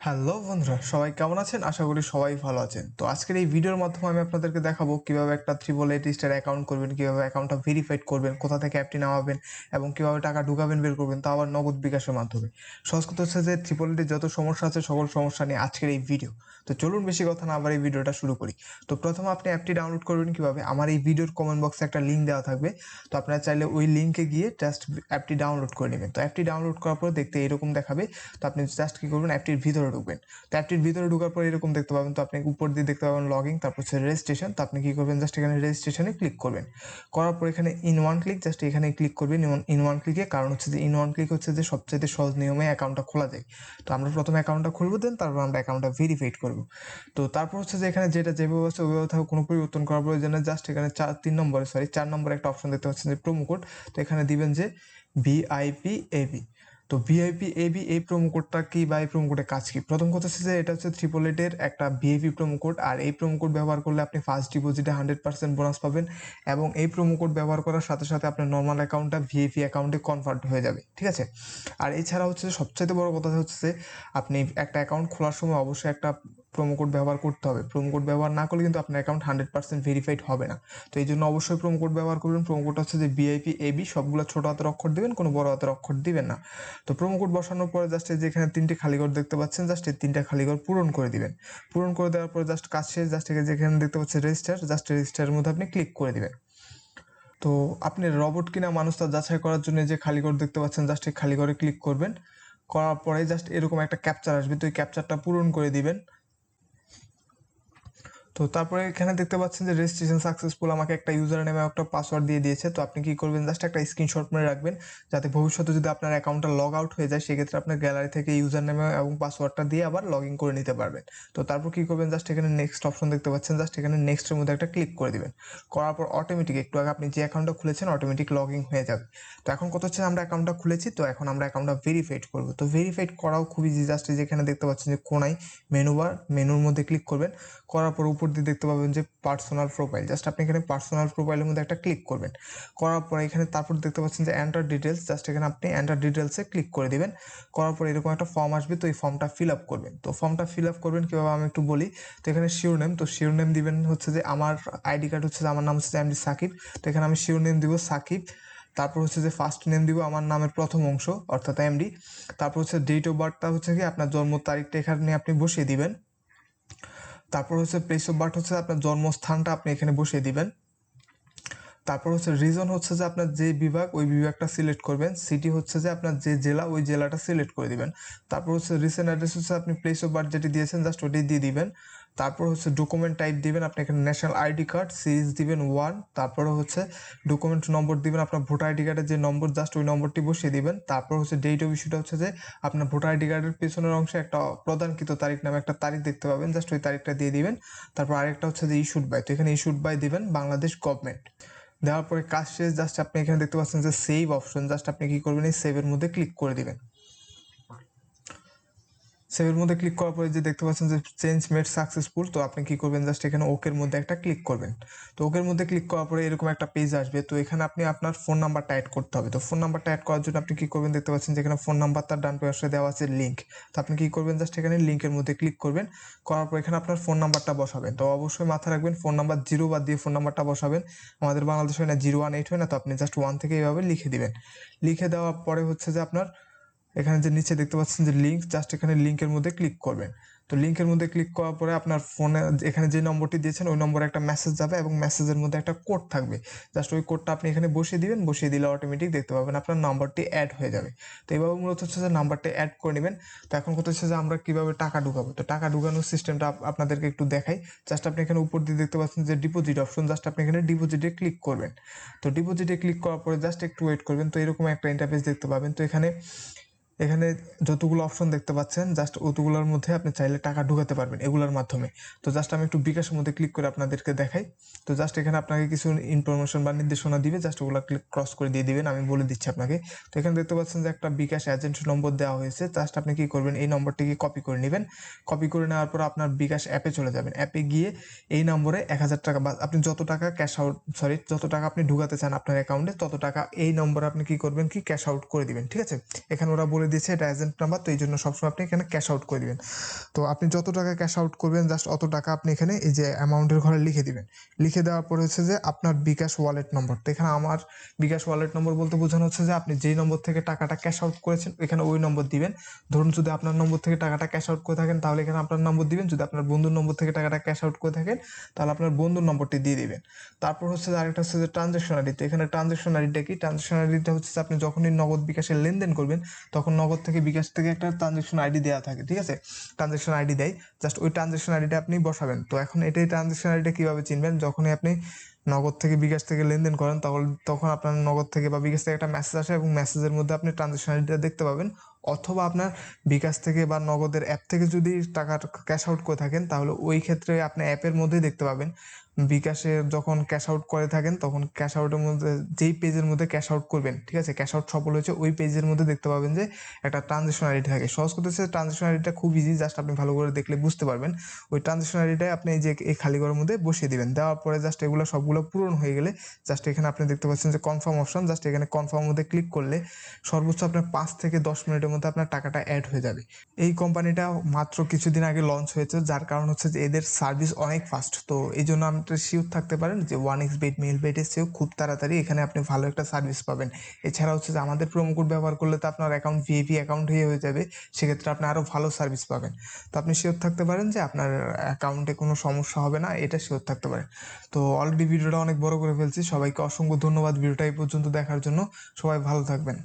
Hello বন্ধুরা, সবাই কেমন আছেন? আশা করি সবাই ভালো আছেন। তো আজকের এই ভিডিওর মাধ্যমে আমি আপনাদেরকে দেখাবো কীভাবে একটা এইট স্টার অ্যাকাউন্ট করবেন, কীভাবে অ্যাকাউন্টটা ভেরিফাইড করবেন, কোথা থেকে অ্যাপটি নামাবেন এবং কীভাবে টাকা ঢুকাবেন, বের করবেন, তা আবার নগদ বিকাশের মাধ্যমে। কথা হচ্ছে যে ট্রিপল এইটের যত সমস্যা আছে, সকল সমস্যা নিয়ে আজকের এই ভিডিও তো চলুন বেশি কথা না আবার এই ভিডিওটা শুরু করি। তো প্রথমে আপনি অ্যাপটি ডাউনলোড করবেন কীভাবে? আমার এই ভিডিওর কমেন্ট বক্সে একটা লিঙ্ক দেওয়া থাকবে। তো আপনারা চাইলে ওই লিঙ্কে গিয়ে জাস্ট অ্যাপটি ডাউনলোড করে নেবেন। তো অ্যাপটি ডাউনলোড করার পর দেখতে এরকম দেখাবে। তো আপনি জাস্ট কী করবেন অ্যাপটির ভিতরে ঢুকবেন। তো অ্যাপটির ভিতরে ঢোকার পর এরকম দেখতে পাবেন। তো আপনি উপর দিয়ে দেখতে পাবেন লগিং তারপর হচ্ছে রেজিস্ট্রেশন তো আপনি কী করবেন? জাস্ট এখানে রেজিস্ট্রেশনে ক্লিক করবেন। করার পর এখানে ইন ওয়ান ক্লিক জাস্ট এখানে ক্লিক করবেন। ইন ওয়ান ক্লিকে কারণ হচ্ছে যে ইন ওয়ান ক্লিক হচ্ছে যে সবচেয়ে সহজ নিয়মে অ্যাকাউন্টটা খোলা যায়। তো আমরা প্রথমে অ্যাকাউন্টটা খুলবো দেন তারপর আমরা অ্যাকাউন্টটা ভেরিফাইড করব। তো তারপর হচ্ছে যে, এখানে যেটা যেভাবে আছে ওইভাবে থাকুক কোনো পরিবর্তন করার প্রয়োজন জাস্ট এখানে চার, তিন নম্বরে সরি চার নম্বরে একটা অপশন দেখতে পাচ্ছেন যে প্রোমো কোড তো এখানে দিবেন যে ভিআইপি এবি তো ভিআইপি এবি এই প্রোমো কোডটা কি বা এই প্রোমো কোডের কাজ কি? প্রথম কথা হচ্ছে যে এটা হচ্ছে ট্রিপল এটের একটা ভিআইপি প্রোমো কোড আর এই প্রোমো কোড ব্যবহার করলে আপনি ফার্স্ট ডিপোজিটে হান্ড্রেড পার্সেন্ট বোনাস পাবেন এবং এই প্রোমো কোড ব্যবহার করার সাথে সাথে আপনার নর্মাল অ্যাকাউন্টটা ভিআইপি অ্যাকাউন্টে কনভার্ট হয়ে যাবে, ঠিক আছে? আর এছাড়া হচ্ছে সবচেয়ে বড় কথা হচ্ছে আপনি একটা অ্যাকাউন্ট খোলার সময় অবশ্যই একটা প্রোমো কোড ব্যবহার করতে হবে। প্রোমো কোড ব্যবহার না করলে কিন্তু আপনার অ্যাকাউন্ট হান্ড্রেড পার্সেন্ট ভেরিফাইড হবে না। তো এই জন্য অবশ্যই প্রোমো কোড ব্যবহার করবেন। প্রোমো কোডটা হচ্ছে যে বিআইপি এবি সবগুলো ছোটো হাতের অক্ষর দেবেন, কোনো বড় হাতের অক্ষর দিবেন না। তো প্রোমো কোড বসানোর পরে জাস্ট এই যে এখানে তিনটে খালি ঘর দেখতে পাচ্ছেন জাস্ট এই তিনটা খালি ঘর পূরণ করে দিবেন। পূরণ করে দেওয়ার পরে জাস্ট কাজ শেষ জাস্ট এখানে যেখানে দেখতে পাচ্ছেন রেজিস্টার জাস্ট রেজিস্টারের মধ্যে আপনি ক্লিক করে দিবেন। তো আপনি রবট কিনা মানুষ তা যাচাই করার জন্য যে খালি ঘর দেখতে পাচ্ছেন জাস্ট এই খালি ঘরে ক্লিক করবেন। করার পরে জাস্ট এরকম একটা ক্যাপচার আসবে। তো এই ক্যাপচারটা পূরণ করে দিবেন। তো তারপরে এখানে দেখতে পাচ্ছেন যে রেজিস্ট্রেশন সাকসেসফুল আমাকে একটা ইউজার নেমে একটা পাসওয়ার্ড দিয়ে দিয়েছে। তো আপনি কি করবেন? জাস্ট একটা স্ক্রিনশট মেরে রাখবেন যাতে ভবিষ্যতে যদি আপনার অ্যাকাউন্টটা লগ আউট হয়ে যায়, সেক্ষেত্রে আপনার গ্যালারি থেকে ইউজার নেমে এবং পাসওয়ার্ডটা দিয়ে আবার লগ ইন করে নিতে পারবেন। তো তারপর কি করবেন? জাস্ট এখানে নেক্সট অপশন দেখতে পাচ্ছেন। জাস্ট এখানে নেক্সটের মধ্যে একটা ক্লিক করে দিবেন। করার পর অটোমেটিক একটু আগে আপনি যে অ্যাকাউন্টটা খুলেছেন অটোমেটিক লগ ইন হয়ে যাবে। তো এখন কত হচ্ছে? আমরা অ্যাকাউন্টটা খুলেছি, তো এখন আমরা অ্যাকাউন্টটা ভেরিফাইড করব। তো ভেরিফাইড করাও খুবই জাস্ট যেখানে দেখতে পাচ্ছেন যে কোনায় মেনু বার মেনুর মধ্যে ক্লিক করবেন। করার পর উপর দিয়ে দেখতে পাবেন যে পার্সোনাল প্রোফাইল জাস্ট আপনি এখানে পার্সোনাল প্রোফাইলের মধ্যে একটা ক্লিক করবেন। করার পর এখানে তারপর দেখতে পাচ্ছেন যে এন্টার ডিটেলস জাস্ট এখানে আপনি এন্টার ডিটেলসে ক্লিক করে দিবেন। করার পর এরকম একটা ফর্ম আসবে, তো এই ফর্মটা ফিল আপ করবেন। তো ফর্মটা ফিল আপ করবেন কীভাবে আমি একটু বলি। তো এখানে শিওর নেম তো শিওর নেম দিবেন হচ্ছে যে আমার আইডি কার্ড হচ্ছে যে আমার নাম হচ্ছে এমডি সাকিব। তো এখানে আমি শিওর নেম দিব সাকিব। তারপর হচ্ছে যে ফার্স্ট নেম দিব আমার নামের প্রথম অংশ, অর্থাৎ এমডি তারপর হচ্ছে ডেট অফ বার্থটা হচ্ছে কি? আপনার জন্ম তারিখটা এখানে আপনি বসিয়ে দিবেন। তারপর হচ্ছে প্লেস অফ বার্থ হচ্ছে আপনার জন্মস্থানটা আপনি এখানে বসিয়ে দিবেন। তারপর হচ্ছে রিজন হচ্ছে যে আপনার যে বিভাগ, ওই বিভাগটা সিলেক্ট করবেন। সিটি হচ্ছে যে আপনার যে জেলা, ওই জেলাটা সিলেক্ট করে দিবেন। তারপর হচ্ছে রিসেন্ট অ্যাড্রেস হচ্ছে আপনি প্লেস অফ বার্থ যেটি দিয়েছেন জাস্ট ওটি দিয়ে দিবেন। তারপর হচ্ছে ডকুমেন্ট টাইপ দিবেন, আপনি এখানে ন্যাশনাল আইডি কার্ড সিরিজ দিবেন ওয়ান তারপরে হচ্ছে ডকুমেন্ট নম্বর দিবেন, আপনার ভোটার আইডি কার্ডের যে নম্বর জাস্ট ওই নম্বরটি বসিয়ে দিবেন। তারপর হচ্ছে ডেট অফ ইস্যুটা হচ্ছে যে আপনার ভোটার আইডি কার্ডের পেছনের অংশে একটা প্রদানকৃত তারিখ নামে একটা তারিখ দেখতে পাবেন জাস্ট ওই তারিখটা দিয়ে দিবেন। তারপর আরেকটা হচ্ছে যে ইস্যুড বাই তো এখানে ইস্যুড বাই দিবেন বাংলাদেশ গভর্নমেন্ট দেওয়ার পরে কাজ শেষ জাস্ট আপনি এখানে দেখতে পাচ্ছেন যে সেভ অপশন জাস্ট আপনি কী করবেন, এই সেভের মধ্যে ক্লিক করে দিবেন। সেভের মধ্যে ক্লিক করার পরে যে দেখতে পাচ্ছেন যে চেঞ্জ মেড সাকসেসফুল তো আপনি কি করবেন? জাস্ট এখানে ওকের মধ্যে একটা ক্লিক করবেন। তো ওকের মধ্যে ক্লিক করার পরে এরকম একটা পেজ আসবে। তো এখানে আপনি আপনার ফোন নাম্বারটা অ্যাড করতে হবে। তো ফোন নাম্বারটা অ্যাড করার জন্য আপনি কি করবেন? দেখতে পাচ্ছেন যে এখানে ফোন নাম্বারটা ডান পাশে দেওয়া আছে লিঙ্ক তো আপনি কি করবেন? জাস্ট এখানে লিঙ্কের মধ্যে ক্লিক করবেন। করার পর এখানে আপনার ফোন নাম্বারটা বসাবেন। তো অবশ্যই মাথায় রাখবেন ফোন নাম্বার জিরো বাদ দিয়ে ফোন নাম্বারটা বসাবেন। আমাদের বাংলাদেশ হয় না জিরো ওয়ান এইট হয় না। তো আপনি জাস্ট ওয়ান থেকে এইভাবে লিখে দিবেন। লিখে দেওয়ার পরে হচ্ছে যে আপনার এখানে যে নিচে দেখতে পাচ্ছেন যে লিঙ্ক জাস্ট এখানে লিঙ্কের মধ্যে ক্লিক করবেন। তো লিঙ্কের মধ্যে ক্লিক করার পরে আপনার ফোনে এখানে যে নম্বরটি দিয়েছেন, ওই নম্বরে একটা মেসেজ যাবে এবং মেসেজের মধ্যে একটা কোড থাকবে। জাস্ট ওই কোডটা আপনি এখানে বসিয়ে দিবেন, বসিয়ে দিলে অটোমেটিক দেখতে পাবেন আপনার নাম্বারটি অ্যাড হয়ে যাবে। তো এইভাবে মূলত হচ্ছে যে নাম্বারটি অ্যাড করে নেবেন। তো এখন কথা হচ্ছে যে আমরা কীভাবে টাকা ঢুকাবো? তো টাকা ঢুকানোর সিস্টেমটা আপনাদেরকে একটু দেখাই। জাস্ট আপনি এখানে উপর দিয়ে দেখতে পাচ্ছেন যে ডিপোজিট অপশন জাস্ট আপনি এখানে ডিপোজিটে ক্লিক করবেন। তো ডিপোজিটে ক্লিক করার পরে জাস্ট একটু ওয়েট করবেন। তো এরকম একটা ইন্টারফেস দেখতে পাবেন। তো এখানে এখানে যতগুলো অপশন দেখতে পাচ্ছেন জাস্ট অতগুলোর মধ্যে আপনি চাইলে টাকা ঢুকাতে পারবেন এগুলোর মাধ্যমে। তো জাস্ট আমি একটু বিকাশের মধ্যে ক্লিক করে আপনাদেরকে দেখাই। তো জাস্ট এখানে আপনাকে কিছু ইনফরমেশন বা নির্দেশনা দিবে জাস্ট ওগুলো ক্লিক ক্রস করে দিয়ে দিবেন, আমি বলে দিচ্ছি আপনাকে। তো এখানে দেখতে পাচ্ছেন যে একটা বিকাশ এজেন্ট নম্বর দেওয়া হয়েছে জাস্ট আপনি কি করবেন, এই নম্বরটিকে কপি করে নেবেন। কপি করে নেওয়ার পর আপনার বিকাশ অ্যাপে চলে যাবেন। অ্যাপে গিয়ে এই নম্বরে এক হাজার টাকা বা আপনি যত টাকা ক্যাশ আউট সরি যত টাকা আপনি ঢুকাতে চান আপনার অ্যাকাউন্টে তত টাকা এই নম্বরে আপনি কি করবেন, কি ক্যাশ আউট করে দিবেন, ঠিক আছে? এখানে ওরা বলে দিয়েছে এটা এজেন্ট নাম্বার তো এই জন্য সবসময় আপনি এখানে ক্যাশ আউট করে দিবেন। তো আপনি যত টাকা ক্যাশ আউট করবেন জাস্ট অত টাকা আপনি এখানে এই যে অ্যামাউন্টের ঘরে লিখে দিবেন। লিখে দেওয়ার পরে হচ্ছে যে আপনার বিকাশ ওয়ালেট নম্বর তো এখানে আমার বিকাশ ওয়ালেট নম্বর বলতে বোঝানো হচ্ছে যে আপনি যেই নম্বর থেকে টাকাটা ক্যাশ আউট করেছেন, এখানে ওই নম্বর দিবেন। ধরুন যদি আপনার নম্বর থেকে টাকাটা ক্যাশ আউট করে থাকেন, তাহলে এখানে আপনার নম্বর দিবেন। যদি আপনার বন্ধুর নম্বর থেকে টাকাটা ক্যাশ আউট করে থাকেন, তাহলে আপনার বন্ধুর নম্বরটি দিয়ে দিবেন। তারপর হচ্ছে আরেকটা হচ্ছে যে ট্রানজ্যাকশন আইডি তো এখানে ট্রানজ্যাকশন আইডিটা কি? ট্রানজ্যাকশন আইডিটা হচ্ছে আপনি যখনই নগদ বিকাশের লেনদেন করবেন, তখন নগদ থেকে বিকাশ থেকে একটা ট্রানজ্যাকশন আইডি দেওয়া থাকে, ঠিক আছে? ট্রানজ্যাকশন আইডি দেয়। জাস্ট ওই ট্রানজ্যাকশন আইডিটা আপনি বসাবেন। তো এখন এটাই ট্রানজ্যাকশন আইডিটা কীভাবে চিনবেন? যখনই আপনি নগদ থেকে বিকাশ থেকে লেনদেন করেন, তখন তখন আপনার নগদ থেকে বা বিকাশ থেকে একটা মেসেজ আসে এবং মেসেজের মধ্যে আপনি ট্রানজ্যাকশন আইডিটা দেখতে পাবেন। অথবা আপনার বিকাশ থেকে বা নগদের অ্যাপ থেকে যদি টাকা ক্যাশ আউট করে থাকেন, তাহলে ওই ক্ষেত্রে আপনি অ্যাপের মধ্যেই দেখতে পাবেন। বিকাশে যখন ক্যাশ আউট করে থাকেন, তখন ক্যাশ আউটের মধ্যে যেই পেজের মধ্যে ক্যাশ আউট করবেন, ঠিক আছে? ক্যাশ আউট সফল হয়েছে, ওই পেজের মধ্যে দেখতে পাবেন যে একটা ট্রানজেকশন আইডি থাকে। সহজ করতে ট্রানজেকশন আইডিটা খুব ইজি জাস্ট আপনি ভালো করে দেখলে বুঝতে পারবেন। ওই ট্রানজেকশন আইডিটাই আপনি যে, এই খালি ঘরের মধ্যে বসিয়ে দিবেন। দেওয়ার পরে জাস্ট এগুলো সবগুলো পূরণ হয়ে গেলে জাস্ট এখানে আপনি দেখতে পাচ্ছেন যে কনফার্ম অপশন জাস্ট এখানে কনফার্ম মধ্যে ক্লিক করলে সর্বোচ্চ আপনার পাঁচ থেকে দশ মিনিটের মধ্যে আপনার টাকাটা অ্যাড হয়ে যাবে। এই কোম্পানিটা মাত্র কিছুদিন আগে লঞ্চ হয়েছে, যার কারণ হচ্ছে যে এদের সার্ভিস অনেক ফাস্ট তো এই জন্য আপনি শিওর থাকতে পারেন যে ওয়ান এক্স বেড মেল বেডের চেয়েও খুব তাড়াতাড়ি এখানে আপনি ভালো একটা সার্ভিস পাবেন। এছাড়া হচ্ছে যে আমাদের প্রোমো কোড ব্যবহার করলে তো আপনার অ্যাকাউন্ট ভিএপি অ্যাকাউন্ট হয়ে হয়ে যাবে, সেক্ষেত্রে আপনি আরও ভালো সার্ভিস পাবেন। তো আপনি শিওর থাকতে পারেন যে আপনার অ্যাকাউন্টে কোনো সমস্যা হবে না, এটা শিওর থাকতে পারেন তো অলরেডি ভিডিওটা অনেক বড় করে ফেলছি, সবাইকে অসংখ্য ধন্যবাদ। ভিডিওটা এই পর্যন্ত দেখার জন্য সবাই ভালো থাকবেন।